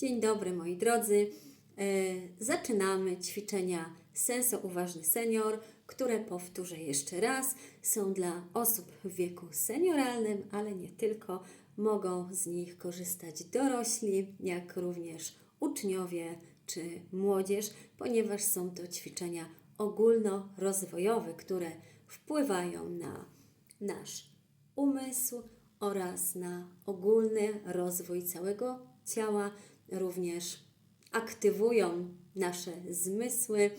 Dzień dobry moi drodzy. E, Zaczynamy ćwiczenia Senso Uważny Senior, które powtórzę jeszcze raz, są dla osób w wieku senioralnym, ale nie tylko. Mogą z nich korzystać dorośli, jak również uczniowie czy młodzież, ponieważ są to ćwiczenia ogólnorozwojowe, które wpływają na nasz umysł oraz na ogólny rozwój całego ciała, również aktywują nasze zmysły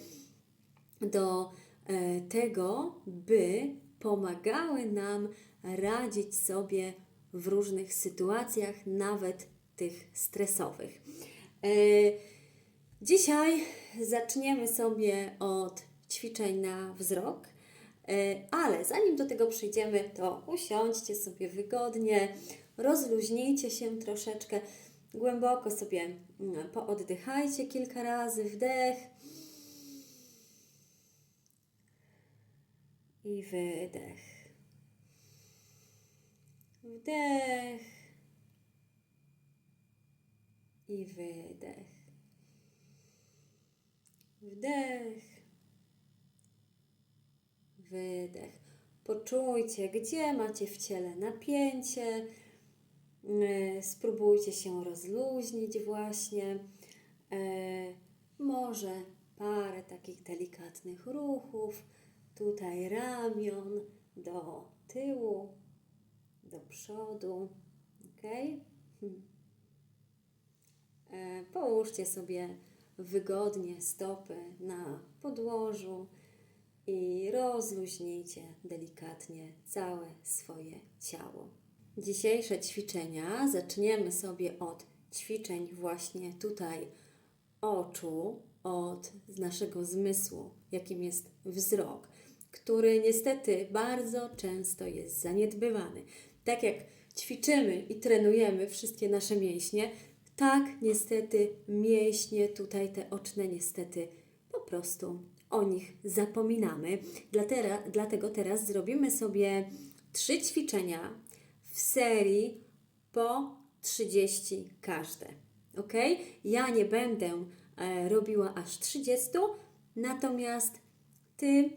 do e, tego, by pomagały nam radzić sobie w różnych sytuacjach, nawet tych stresowych. E, Dzisiaj zaczniemy sobie od ćwiczeń na wzrok, e, ale zanim do tego przyjdziemy, to usiądźcie sobie wygodnie, rozluźnijcie się troszeczkę, głęboko sobie mm, pooddychajcie kilka razy, wdech i wydech. Wdech i wydech. Wdech, wydech. Poczujcie, gdzie macie w ciele napięcie. Yy, Spróbujcie się rozluźnić właśnie. Yy, Może parę takich delikatnych ruchów. Tutaj ramion do tyłu, do przodu. Ok? Połóżcie sobie wygodnie stopy na podłożu i rozluźnijcie delikatnie całe swoje ciało. Dzisiejsze ćwiczenia zaczniemy sobie od ćwiczeń właśnie tutaj oczu, od naszego zmysłu, jakim jest wzrok, który niestety bardzo często jest zaniedbywany. Tak jak ćwiczymy i trenujemy wszystkie nasze mięśnie, tak niestety mięśnie tutaj te oczne niestety po prostu o nich zapominamy. Dlatego teraz zrobimy sobie trzy ćwiczenia w serii po 30 każde. Ok? Ja nie będę e, robiła aż 30, natomiast Ty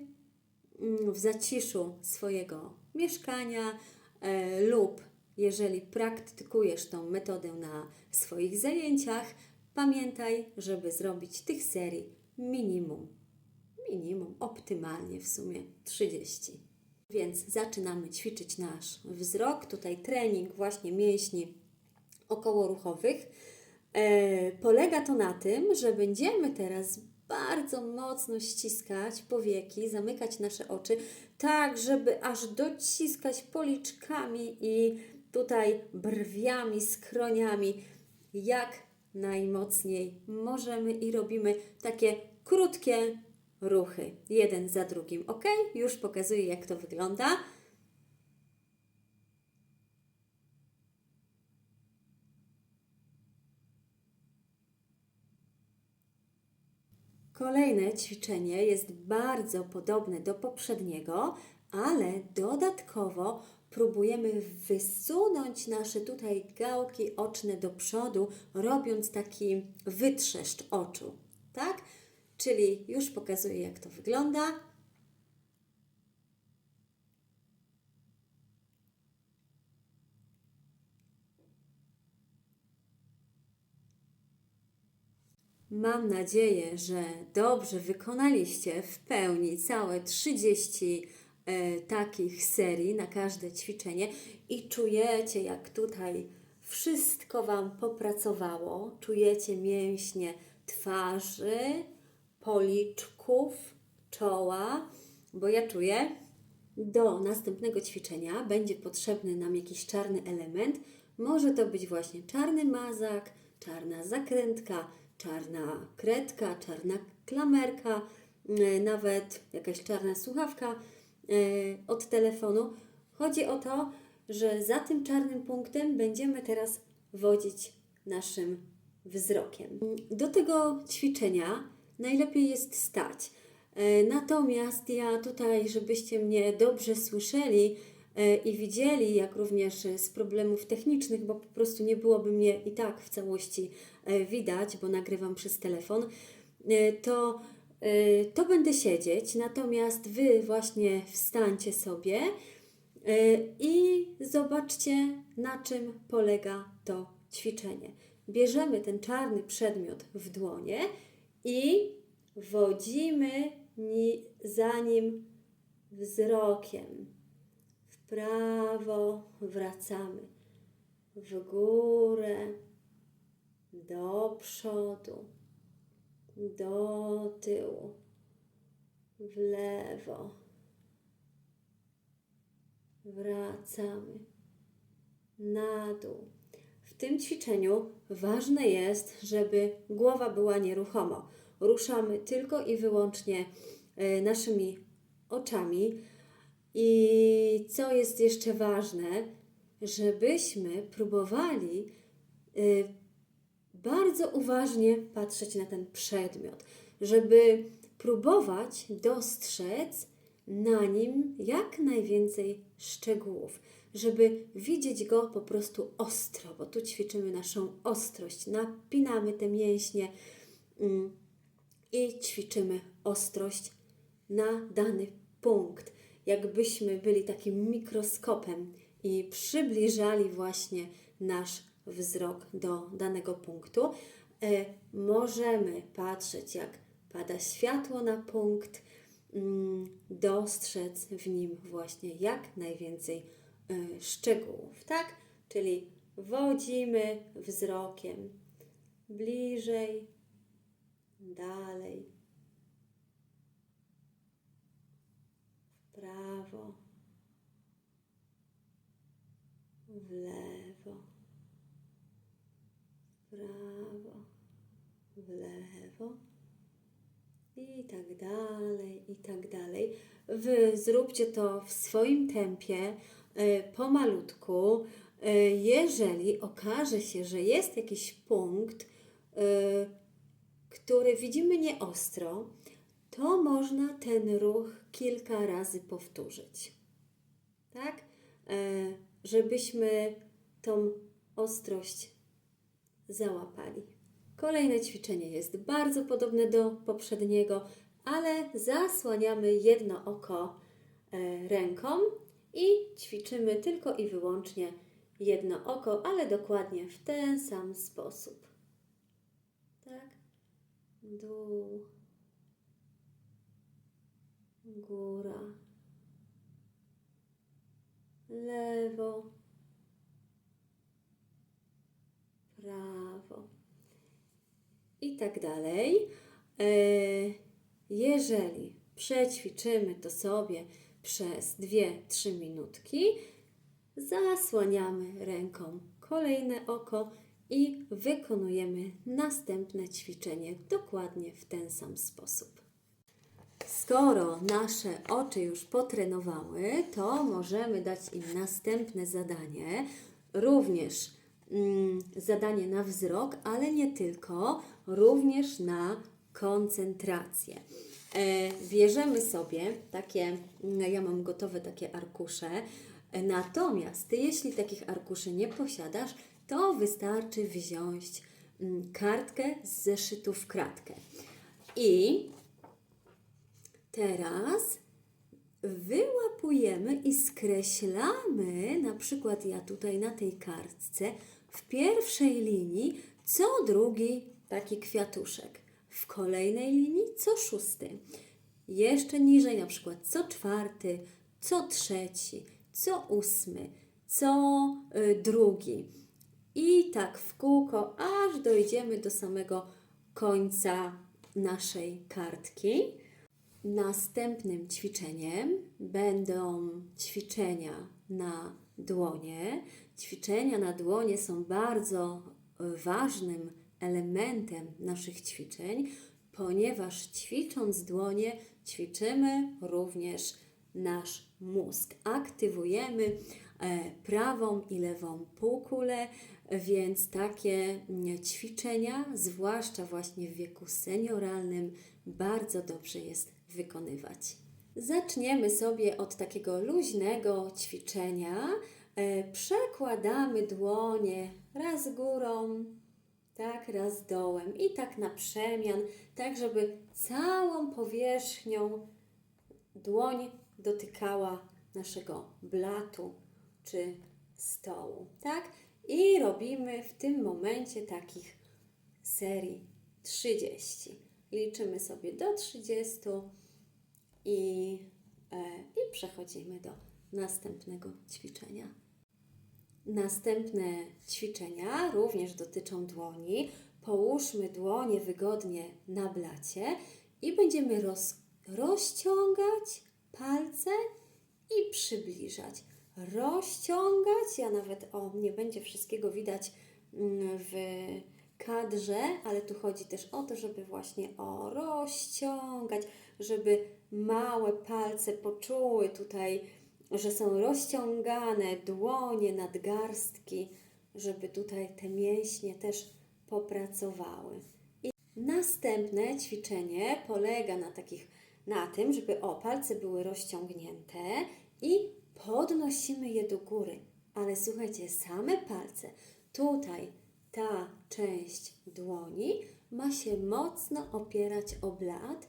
mm, w zaciszu swojego mieszkania e, lub jeżeli praktykujesz tą metodę na swoich zajęciach, pamiętaj, żeby zrobić tych serii minimum, minimum, optymalnie w sumie 30. Więc zaczynamy ćwiczyć nasz wzrok. Tutaj trening właśnie mięśni okołoruchowych. E, polega to na tym, że będziemy teraz bardzo mocno ściskać powieki, zamykać nasze oczy, tak żeby aż dociskać policzkami i tutaj brwiami, skroniami, jak najmocniej możemy i robimy takie krótkie ruchy, jeden za drugim. Ok? Już pokazuję, jak to wygląda. Kolejne ćwiczenie jest bardzo podobne do poprzedniego, ale dodatkowo próbujemy wysunąć nasze tutaj gałki oczne do przodu, robiąc taki wytrzeszcz oczu, tak? Czyli już pokazuję, jak to wygląda. Mam nadzieję, że dobrze wykonaliście w pełni całe 30 e, takich serii na każde ćwiczenie i czujecie, jak tutaj wszystko Wam popracowało. Czujecie mięśnie twarzy, policzków, czoła, bo ja czuję, do następnego ćwiczenia będzie potrzebny nam jakiś czarny element. Może to być właśnie czarny mazak, czarna zakrętka, czarna kredka, czarna klamerka, e, nawet jakaś czarna słuchawka e, od telefonu. Chodzi o to, że za tym czarnym punktem będziemy teraz wodzić naszym wzrokiem. Do tego ćwiczenia najlepiej jest stać. E, Natomiast ja tutaj, żebyście mnie dobrze słyszeli, e, i widzieli, jak również e, z problemów technicznych, bo po prostu nie byłoby mnie i tak w całości widać, bo nagrywam przez telefon, to, to będę siedzieć, natomiast Wy właśnie wstańcie sobie i zobaczcie, na czym polega to ćwiczenie. Bierzemy ten czarny przedmiot w dłonie i wodzimy za nim wzrokiem. W prawo wracamy, w górę, do przodu, do tyłu, w lewo. Wracamy na dół. W tym ćwiczeniu ważne jest, żeby głowa była nieruchomo. Ruszamy tylko i wyłącznie e, naszymi oczami. I co jest jeszcze ważne, żebyśmy próbowali y, bardzo uważnie patrzeć na ten przedmiot, żeby próbować dostrzec na nim jak najwięcej szczegółów, żeby widzieć go po prostu ostro, bo tu ćwiczymy naszą ostrość, napinamy te mięśnie mm, i ćwiczymy ostrość na dany punkt. Jakbyśmy byli takim mikroskopem i przybliżali właśnie nasz wzrok do danego punktu. E, możemy patrzeć, jak pada światło na punkt, mm, dostrzec w nim właśnie jak najwięcej e, szczegółów, tak? Czyli wodzimy wzrokiem bliżej, dalej, w prawo, w lewo, w prawo, w lewo. I tak dalej, i tak dalej. Wy zróbcie to w swoim tempie, y, pomalutku. Y, Jeżeli okaże się, że jest jakiś punkt, y, który widzimy nieostro, to można ten ruch kilka razy powtórzyć. Tak? E, Żebyśmy tą ostrość załapali. Kolejne ćwiczenie jest bardzo podobne do poprzedniego, ale zasłaniamy jedno oko e, ręką i ćwiczymy tylko i wyłącznie jedno oko, ale dokładnie w ten sam sposób. Tak? Dół, góra, lewo, prawo. I tak dalej. E, Jeżeli przećwiczymy to sobie przez 2-3 minutki, zasłaniamy ręką kolejne oko i wykonujemy następne ćwiczenie dokładnie w ten sam sposób. Skoro nasze oczy już potrenowały, to możemy dać im następne zadanie, również mm, zadanie na wzrok, ale nie tylko, również na koncentrację. E, bierzemy sobie takie, no ja mam gotowe takie arkusze, e, natomiast jeśli takich arkuszy nie posiadasz, to wystarczy wziąć mm, kartkę z zeszytu w kratkę. I Teraz wyłapujemy i skreślamy, na przykład ja tutaj na tej kartce, w pierwszej linii co drugi taki kwiatuszek, w kolejnej linii co szósty, jeszcze niżej na przykład co czwarty, co trzeci, co ósmy, co y, drugi. I tak w kółko, aż dojdziemy do samego końca naszej kartki. Następnym ćwiczeniem będą ćwiczenia na dłonie. Ćwiczenia na dłonie są bardzo e, ważnym elementem naszych ćwiczeń, ponieważ ćwicząc dłonie, ćwiczymy również nasz mózg. Aktywujemy e, prawą i lewą półkulę, więc takie mm, ćwiczenia, zwłaszcza właśnie w wieku senioralnym, bardzo dobrze jest wykonywać. Zaczniemy sobie od takiego luźnego ćwiczenia. E, Przekładamy dłonie raz górą, tak, raz dołem i tak na przemian, tak żeby całą powierzchnią dłoń dotykała naszego blatu czy stołu, tak? I robimy w tym momencie takich serii 30. Liczymy sobie do 30 i, e, i przechodzimy do następnego ćwiczenia. Następne ćwiczenia również dotyczą dłoni. Połóżmy dłonie wygodnie na blacie i będziemy roz, rozciągać palce i przybliżać. Rozciągać, ja nawet, o, nie będzie wszystkiego widać mm, w kadrze, ale tu chodzi też o to, żeby właśnie o rozciągać, żeby małe palce poczuły tutaj, że są rozciągane dłonie, nadgarstki, żeby tutaj te mięśnie też popracowały. I następne ćwiczenie polega na takich na tym, żeby o palce były rozciągnięte i podnosimy je do góry. Ale słuchajcie, same palce, tutaj ta część dłoni ma się mocno opierać o blat,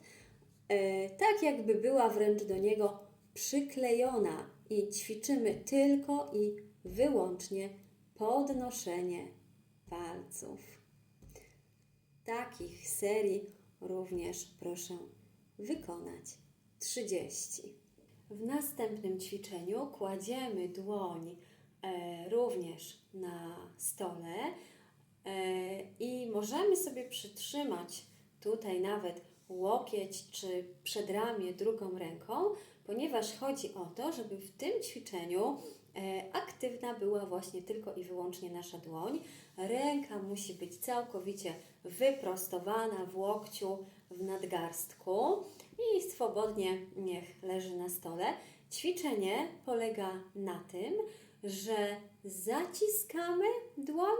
e, tak jakby była wręcz do niego przyklejona i ćwiczymy tylko i wyłącznie podnoszenie palców. Takich serii również proszę wykonać 30. W następnym ćwiczeniu kładziemy dłoń e, również na stole e, i możemy sobie przytrzymać tutaj nawet łokieć czy przedramię drugą ręką, ponieważ chodzi o to, żeby w tym ćwiczeniu e, aktywna była właśnie tylko i wyłącznie nasza dłoń. Ręka musi być całkowicie wyprostowana w łokciu, w nadgarstku i swobodnie niech leży na stole. Ćwiczenie polega na tym, że zaciskamy dłoń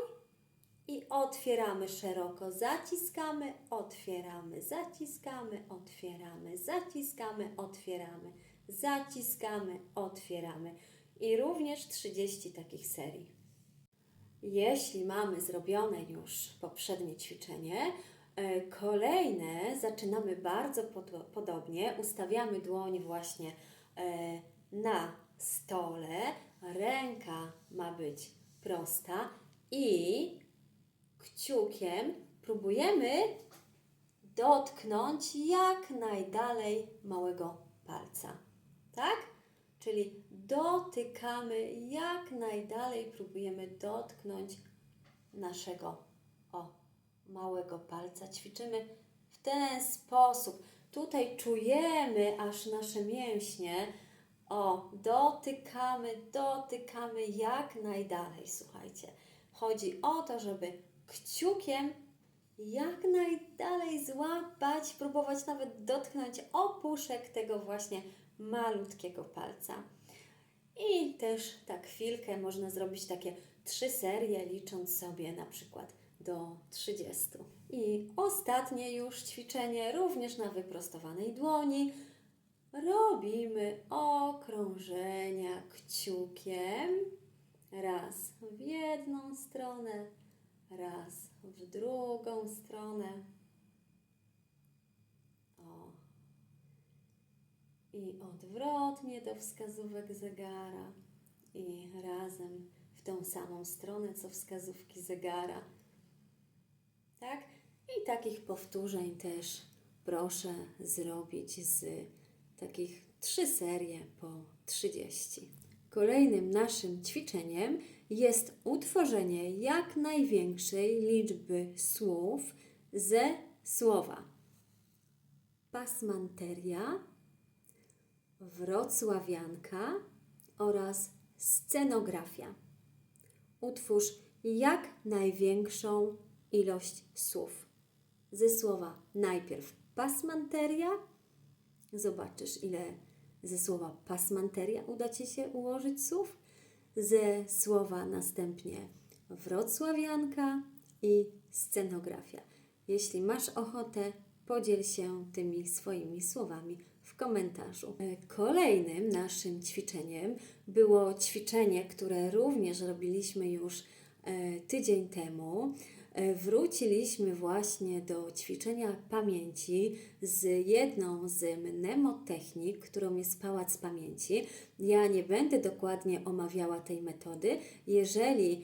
i otwieramy szeroko. Zaciskamy, otwieramy, zaciskamy, otwieramy, zaciskamy, otwieramy, zaciskamy, otwieramy. I również 30 takich serii. Jeśli mamy zrobione już poprzednie ćwiczenie, kolejne zaczynamy bardzo pod, podobnie. Ustawiamy dłoń właśnie e, na stole, ręka ma być prosta i kciukiem próbujemy dotknąć jak najdalej małego palca. Tak? Czyli dotykamy jak najdalej, próbujemy dotknąć naszego małego palca. Ćwiczymy w ten sposób. Tutaj czujemy aż nasze mięśnie. O, dotykamy, dotykamy jak najdalej. Słuchajcie, chodzi o to, żeby kciukiem jak najdalej złapać, próbować nawet dotknąć opuszek tego właśnie malutkiego palca. I też tak chwilkę można zrobić takie trzy serie, licząc sobie na przykład do 30. I ostatnie już ćwiczenie, również na wyprostowanej dłoni. Robimy okrążenia kciukiem. Raz w jedną stronę, raz w drugą stronę. O. I odwrotnie do wskazówek zegara. I razem w tą samą stronę, co wskazówki zegara. Tak? I takich powtórzeń też proszę zrobić z takich trzy serie po 30. Kolejnym naszym ćwiczeniem jest utworzenie jak największej liczby słów ze słowa pasmanteria, wrocławianka oraz scenografia. Utwórz jak największą ilość słów. Ze słowa najpierw pasmanteria, zobaczysz ile ze słowa pasmanteria uda Ci się ułożyć słów, ze słowa następnie wrocławianka i scenografia. Jeśli masz ochotę, podziel się tymi swoimi słowami w komentarzu. E, Kolejnym naszym ćwiczeniem było ćwiczenie, które również robiliśmy już e, tydzień temu. E, Wróciliśmy właśnie do ćwiczenia pamięci z jedną z mnemotechnik, którą jest pałac pamięci. Ja nie będę dokładnie omawiała tej metody. Jeżeli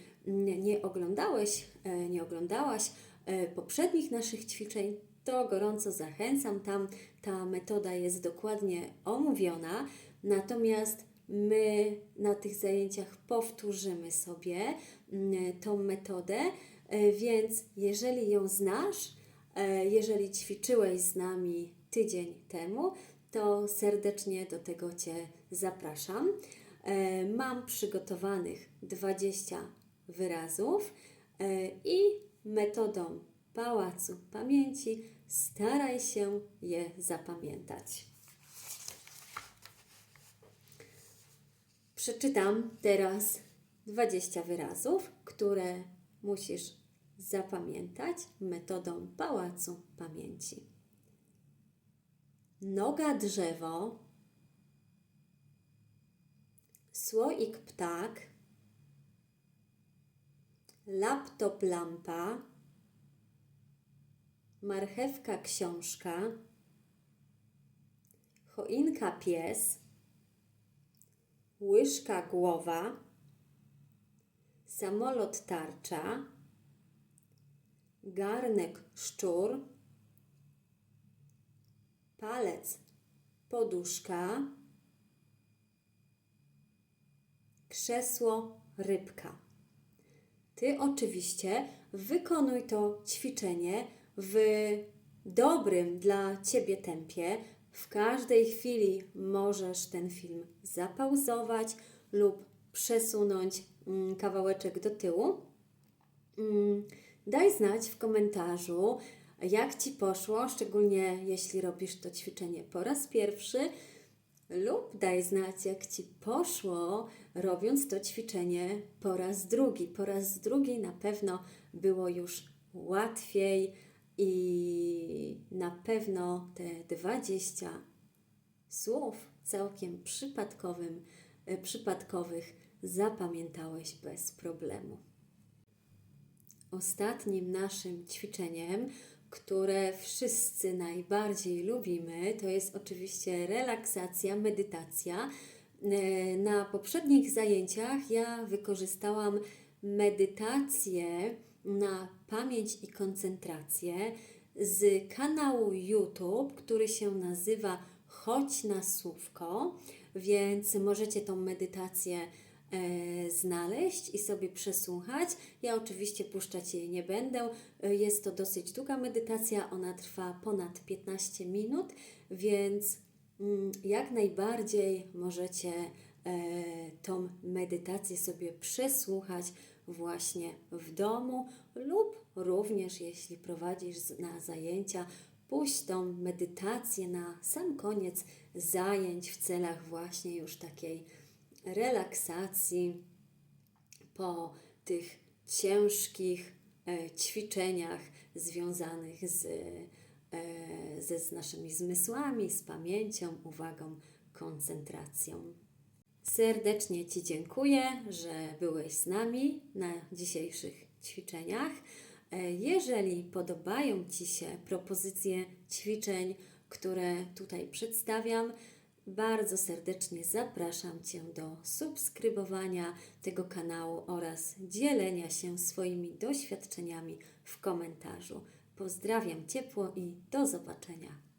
nie oglądałeś, e, nie oglądałaś e, poprzednich naszych ćwiczeń, to gorąco zachęcam. Tam ta metoda jest dokładnie omówiona. Natomiast my na tych zajęciach powtórzymy sobie tą metodę, więc jeżeli ją znasz, e, jeżeli ćwiczyłeś z nami tydzień temu, to serdecznie do tego Cię zapraszam. E, Mam przygotowanych 20 wyrazów e, i metodą pałacu pamięci staraj się je zapamiętać. Przeczytam teraz 20 wyrazów, które musisz zapamiętać metodą pałacu pamięci. Noga drzewo, słoik ptak, laptop lampa, marchewka książka, choinka pies, łyżka głowa, samolot tarcza, garnek szczur, palec poduszka, krzesło rybka. Ty oczywiście wykonuj to ćwiczenie w dobrym dla Ciebie tempie. W każdej chwili możesz ten film zapauzować lub przesunąć mm, kawałeczek do tyłu. Daj znać w komentarzu, jak Ci poszło, szczególnie jeśli robisz to ćwiczenie po raz pierwszy, lub daj znać, jak Ci poszło, robiąc to ćwiczenie po raz drugi. Po raz drugi na pewno było już łatwiej i na pewno te 20 słów całkiem przypadkowym, e, przypadkowych zapamiętałeś bez problemu. Ostatnim naszym ćwiczeniem, które wszyscy najbardziej lubimy, to jest oczywiście relaksacja, medytacja. E, Na poprzednich zajęciach ja wykorzystałam medytację na pamięć i koncentrację z kanału YouTube, który się nazywa Chodź na Słówko, więc możecie tą medytację znaleźć i sobie przesłuchać. Ja oczywiście puszczać jej nie będę. E, Jest to dosyć długa medytacja, ona trwa ponad 15 minut, więc mm, jak najbardziej możecie e, tą medytację sobie przesłuchać właśnie w domu lub również jeśli prowadzisz na zajęcia, puść tą medytację na sam koniec zajęć w celach właśnie już takiej relaksacji po tych ciężkich e, ćwiczeniach związanych z, e, ze z naszymi zmysłami, z pamięcią, uwagą, koncentracją. Serdecznie Ci dziękuję, że byłeś z nami na dzisiejszych ćwiczeniach. E, Jeżeli podobają Ci się propozycje ćwiczeń, które tutaj przedstawiam, bardzo serdecznie zapraszam Cię do subskrybowania tego kanału oraz dzielenia się swoimi doświadczeniami w komentarzu. Pozdrawiam ciepło i do zobaczenia.